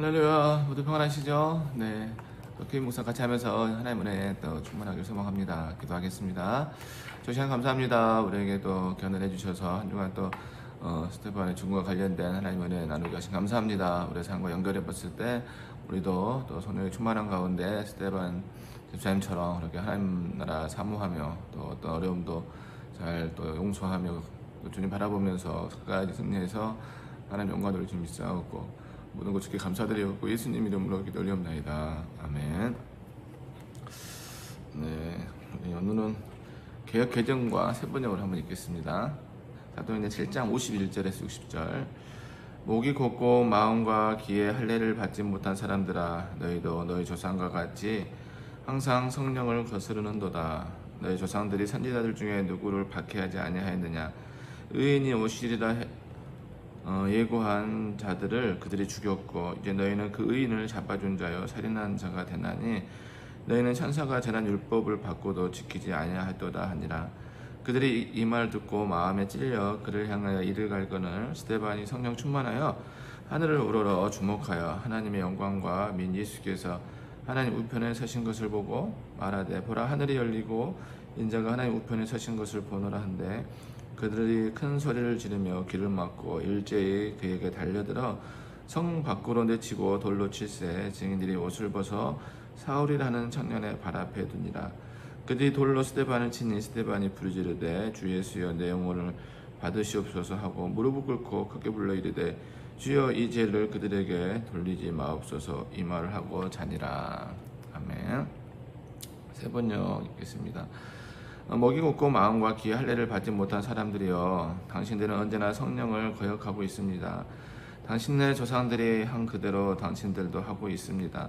할렐루야 모두 평안하시죠? 네. 또 교회 묵상 같이 하면서 하나님 은혜 또 충만하길 소망합니다. 기도하겠습니다. 저 시간 감사합니다. 우리에게 또 견을 해주셔서 한 주간 또 어, 스테반의 죽음과 관련된 하나님 은혜 나누게 하신 감사합니다. 우리 삶과 연결해 봤을 때 우리도 또 손을 충만한 가운데 스테반 집사님처럼 그렇게 하나님 나라 사모하며 또 어떤 어려움도 잘 또 용서하며 또 주님 바라보면서 끝까지 승리해서 하나님 영광을 주님 쌓았고 모든 것 주께 감사드리고 예수님 이름으로 기도 올리옵나이다. 아멘. 네, 오늘은 개혁 개정과 세 번역을 한번 읽겠습니다. 사도행전 7장 51절에서 60절. 목이 곧고 마음과 귀에 할례를 받지 못한 사람들아 너희도 너희 조상과 같이 항상 성령을 거스르는도다. 너희 조상들이 선지자들 중에 누구를 박해하지 아니하였느냐? 의인이 오시리라 예고한 자들을 그들이 죽였고 이제 너희는 그 의인을 잡아준 자여 살인한 자가 되나니 너희는 천사가 전한 율법을 받고도 지키지 아니하였도다 하니라. 그들이 이 말 듣고 마음에 찔려 그를 향하여 이를 갈거늘 스테반이 성령 충만하여 하늘을 우러러 주목하여 하나님의 영광과 민 예수께서 하나님 우편에 서신 것을 보고 말하되 보라 하늘이 열리고 인자가 하나님 우편에 서신 것을 보노라 한데 그들이 큰 소리를 지르며 귀를 막고 일제히 그에게 달려들어 성 밖으로 내치고 돌로 칠세 증인들이 옷을 벗어 사울이라는 청년의 발 앞에 두니라 그들이 돌로 스테반을 치니 스테반이 부르짖으되 주 예수여 내 영혼을 받으시옵소서 하고 무릎을 꿇고 크게 불러 이르되 주여 이 죄를 그들에게 돌리지 마옵소서 이 말을 하고 자니라. 아멘. 세 번역 읽겠습니다. 어, 먹이 걷고 마음과 귀의 할례를 받지 못한 사람들이여 당신들은 언제나 성령을 거역하고 있습니다. 당신네 조상들이 한 그대로 당신들도 하고 있습니다.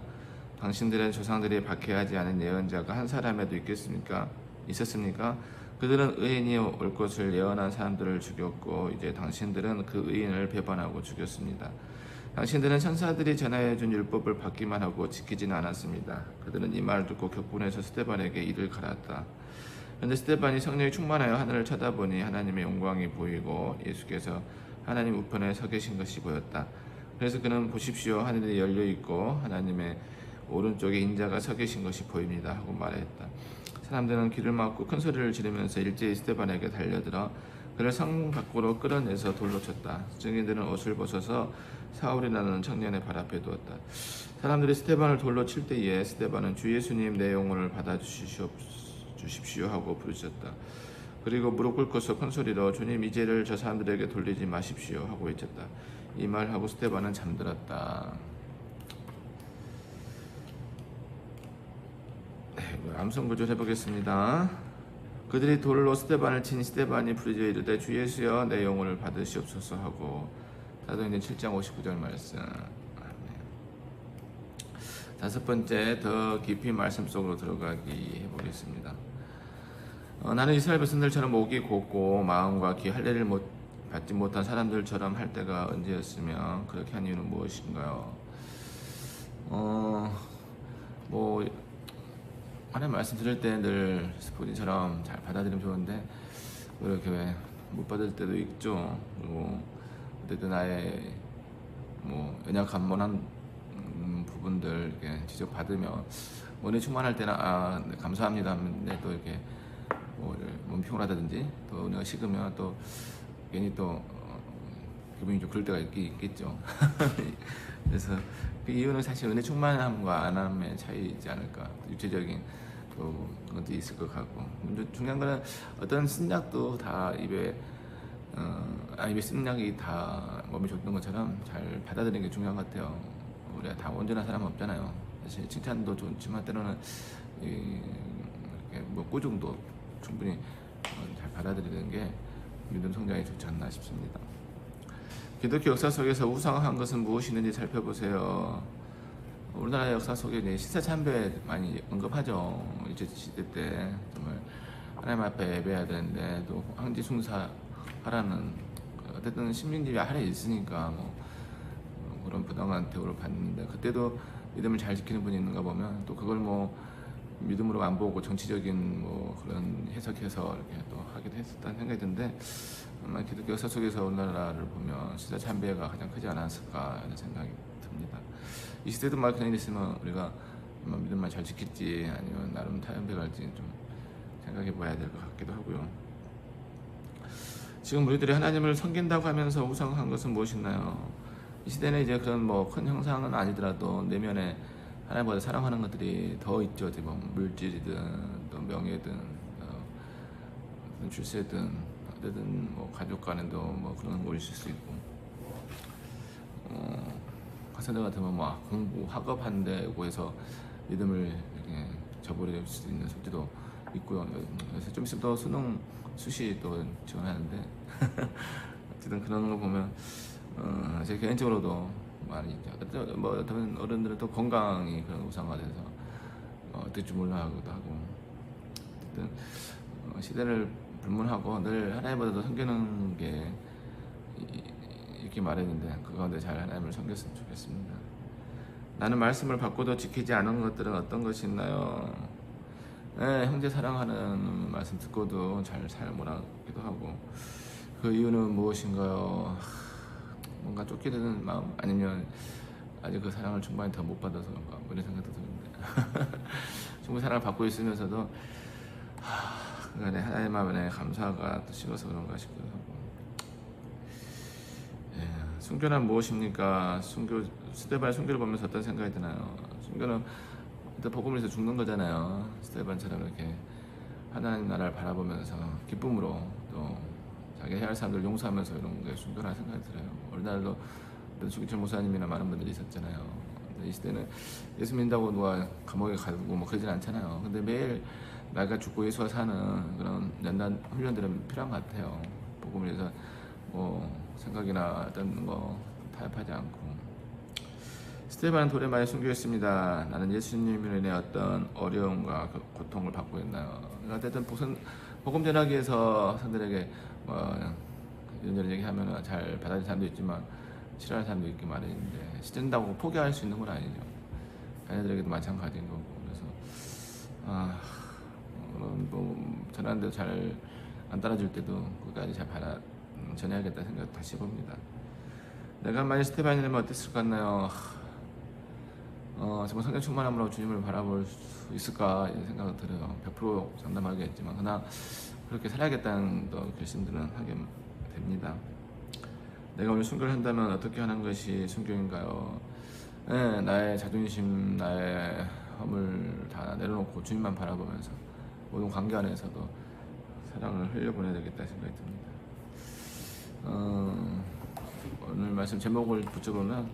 당신들의 조상들이 박해하지 않은 예언자가 한 사람에도 있겠습니까? 있었습니까? 그들은 의인이 올 것을 예언한 사람들을 죽였고 이제 당신들은 그 의인을 배반하고 죽였습니다. 당신들은 천사들이 전하여준 율법을 받기만 하고 지키지는 않았습니다. 그들은 이 말을 듣고 격분해서 스테반에게 이를 갈았다. 그런데 스테반이 성령이 충만하여 하늘을 쳐다보니 하나님의 영광이 보이고 예수께서 하나님 우편에 서 계신 것이 보였다. 그래서 그는 보십시오 하늘이 열려 있고 하나님의 오른쪽에 인자가 서 계신 것이 보입니다 하고 말했다. 사람들은 귀를 막고 큰 소리를 지르면서 일제히 스테반에게 달려들어 그를 성 밖으로 끌어내서 돌로 쳤다. 증인들은 옷을 벗어서 사울이라는 청년의 발 앞에 두었다. 사람들이 스테반을 돌로 칠 때에 스테반은 주 예수님 내 영혼을 받아 주 십시오 하고 부르짖었다. 그리고 무릎 꿇고서 큰 소리로 주님 이 죄를 저 사람들에게 돌리지 마십시오 하고 외쳤다. 이 말하고 스테반은 잠들었다. 네, 암송 구절 해보겠습니다. 그들이 돌로 스테반을 친 스테반이 부르짖어 이르되 주 예수여 내 영혼을 받으시옵소서 하고 사도행전 7장 59절 말씀. 아멘. 다섯 번째 더 깊이 말씀 속으로 들어가기 해보겠습니다. 어, 나는 이스라엘 백성들처럼 목이 곧고 마음과 귀 할례를 못 받지 못한 사람들처럼 할 때가 언제였으며 그렇게 한 이유는 무엇인가요? 어, 뭐 하나님 말씀 들을 때 늘 스포디처럼 잘 받아들이면 좋은데 뭐 이렇게 왜 못 받을 때도 있죠. 그리고 그때도 나의 뭐 연약한 못한 음, 부분들 이렇게 지적 받으며 원에 충만할 때는 아 네, 감사합니다 하는데 또 이렇게 뭐 몸 피곤하다든지 또 내가 식으면 또 괜히 또 어, 기분이 좀 그럴 때가 있, 있겠죠. 그래서 그 이유는 사실 은혜 충만함과 안 함의 차이이지 않을까. 육체적인 또 것도 있을 것 같고. 중요한 거는 어떤 쓴약도 다 입에 어, 아, 입에 쓰는 약이 다 몸에 좋는 것처럼 잘 받아들이는 게 중요한 것 같아요. 우리가 다 온전한 사람 은 없잖아요. 사실 칭찬도 좋지만 때로는 이, 뭐 꾸중도 충분히 어, 잘 받아들이는 게 믿음 성장에 좋지 않나 싶습니다. 기독교 역사 속에서 우상한 것은 무엇이는지 살펴보세요. 우리나라 역사 속에 시사 참배 많이 언급하죠. 일제 시대 때 정말 하나님 앞에 예배해야 되는데 또 황지 숭사 하라는 어쨌든 식민지가 하에 있으니까 뭐 어, 그런 부당한 대우를 받는데 그때도 믿음을 잘 지키는 분이 있는가 보면 또 그걸 뭐 믿음으로 안 보고 정치적인 뭐 그런 해석해서 이렇게 또 하기도 했었다는 생각이 드는데 아마 기독교 역사 속에서 우리나라를 보면 시사 참배가 가장 크지 않았을까 하는 생각이 듭니다. 이 시대도 말 그냥 있으면 우리가 아마 믿음 말잘 지킬지 아니면 나름 타협해 갈지 좀 생각해 봐야 될 것 같기도 하고요. 지금 우리들이 하나님을 섬긴다고 하면서 우상한 것은 무엇이나요? 이 시대는 이제 그런 뭐 큰 형상은 아니더라도 내면에 하나님보다 사랑하는 것들이 더 있죠. 뭐 물질이든 또 명예든 어, 출세든 어쨌든 뭐 가족 간에도 뭐 그런 거 있을 수 있고 어, 학생들 같으면 뭐 공부 학업한데 고해서 믿음을 이렇게 저버릴 수 있는 숙제도 있고요. 그래서 좀 있으면 또 수능 수시 또 지원하는데 어쨌든 그런 거 보면 어, 제 개인적으로도 또뭐 어떤 어른들은 또 건강이 그런 우상화돼서 어, 줄 몰라하기도 하고 어쨌든 어, 시대를 불문하고 늘 하나님보다 더 섬기는 게 이- 이렇게 말했는데 그 가운데 잘 하나님을 섬겼으면 좋겠습니다. 나는 말씀을 받고도 지키지 않은 것들은 어떤 것이 있나요? 네, 형제 사랑하는 말씀 듣고도 잘 살못하기도 하고 그 이유는 무엇인가요? 하, 뭔가 쫓게 되는 마음 아니면 아직 그 사랑을 충분히 더 못 받아서 그런가 뭐 이런 생각도 드는데 충분히 사랑을 받고 있으면서도 하, 그간에 하나님 마음에 감사가 또 식어서 그런가 싶기도 하고 예, 순교란 무엇입니까? 순교 스테반 순교를 보면서 어떤 생각이 드나요? 순교는 일단 복음을 위해서 죽는 거잖아요. 스테반처럼 이렇게 하나님 나라를 바라보면서 기쁨으로 또 자기 해야 할 사람들 용서하면서 이런 게 순교라는 생각이 들어요. 우리나라도 주기철 목사님이나 많은 분들이 있었잖아요. 이 시대는 예수 믿는다고 누가 감옥에 가고 뭐 그러진 않잖아요. 근데 매일 나가 죽고 예수가 사는 그런 연단 훈련들은 필요한 것 같아요. 복음을 위해서 뭐 생각이나 어떤 거 타협하지 않고 스테반 많이 숨겨있습니다. 나는 예수님으로 인해 어떤 어려움과 그 고통을 받고 있나요? 어쨌든 복음, 복음 전하기 위해서 성들에게 뭐 이런저런 얘기하면 잘 받아들이는 사람도 있지만 싫어하는 사람도 있기 마련인데 시든다고 포기할 수 있는 건 아니죠. 자녀들에게도 마찬가지인 거고 그래서 아 그런 뭐 전하는데 잘 안 따라줄 때도 끝까지 잘 받아 음, 전해야겠다 생각 다시 해봅니다. 내가 만약 스테반이라면 어땠을 것 같나요? 어, 정말 성령 충만함으로 주님을 바라볼 수 있을까 이런 생각이 들어요. 100% 장담하겠지만 그러나 그렇게 살아야겠다는 또 결심들은 하게 됩니다. 내가 오늘 순교를 한다면 어떻게 하는 것이 순교인가요? 네, 나의 자존심, 나의 허물 다 내려놓고 주님만 바라보면서 모든 관계 안에서도 사랑을 흘려보내야 되겠다 생각이 듭니다. 어, 오늘 말씀 제목을 붙여보면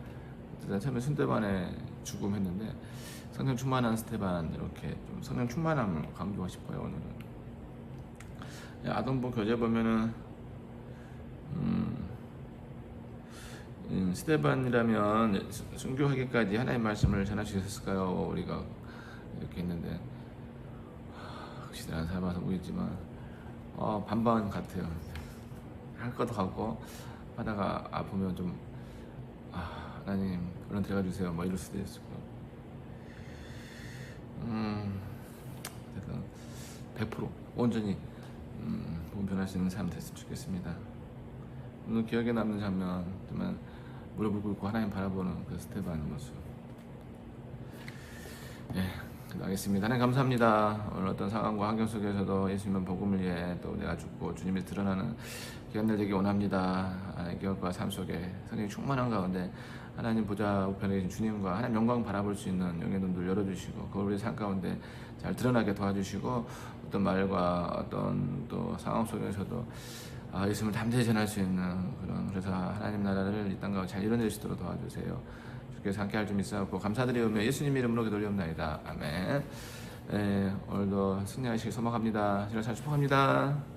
일단 처음에 순대반의 죽음 했는데 성령 충만한 스테반 이렇게 좀 성령 충만함을 강조하고 싶어요 오늘은 예, 아동부 교재 보면은 음, 음, 스테반이라면 수- 순교하기까지 하나님 말씀을 전할 수 있었을까요? 우리가 이렇게 했는데 하, 확실한 삶아서 보이지만 어, 반반 같아요. 할 것도 같고 하다가 아프면 좀 아, 하나님 얼른 들어가 주세요. 뭐 이럴 수도 있을 거고. 음, 어쨌든 100% 온전히 음, 몸 변할 수 있는 삶 됐으면 좋겠습니다. 오늘 기억에 남는 장면, 정말 무릎을 꿇고 하나님 바라보는 그 스테반의 모습. 예, 기도하겠습니다. 하나님 감사합니다. 오늘 어떤 상황과 환경 속에서도 예수님은 복음을 위해 또 내가 죽고 주님이 드러나는 기간들 되기 원합니다. 하나님 기억과 삶 속에 성령이 충만한 가운데 하나님 보좌 우편에 계신 주님과 하나님 영광 바라볼 수 있는 영의 눈들 열어주시고 그걸 우리 삶 가운데 잘 드러나게 도와주시고 어떤 말과 어떤 또 상황 속에서도 아, 예수님을 담대히 전할 수 있는 그런 그래서 하나님 나라를 이땅 가운데 잘 이뤄낼 수 있도록 도와주세요. 주께서 함께 할줄 믿사옵고 감사드리오며 예수님 이름으로 기도올리옵나이다. 아멘. 예, 오늘도 승리하시길 소망합니다. 저를 잘 축복합니다.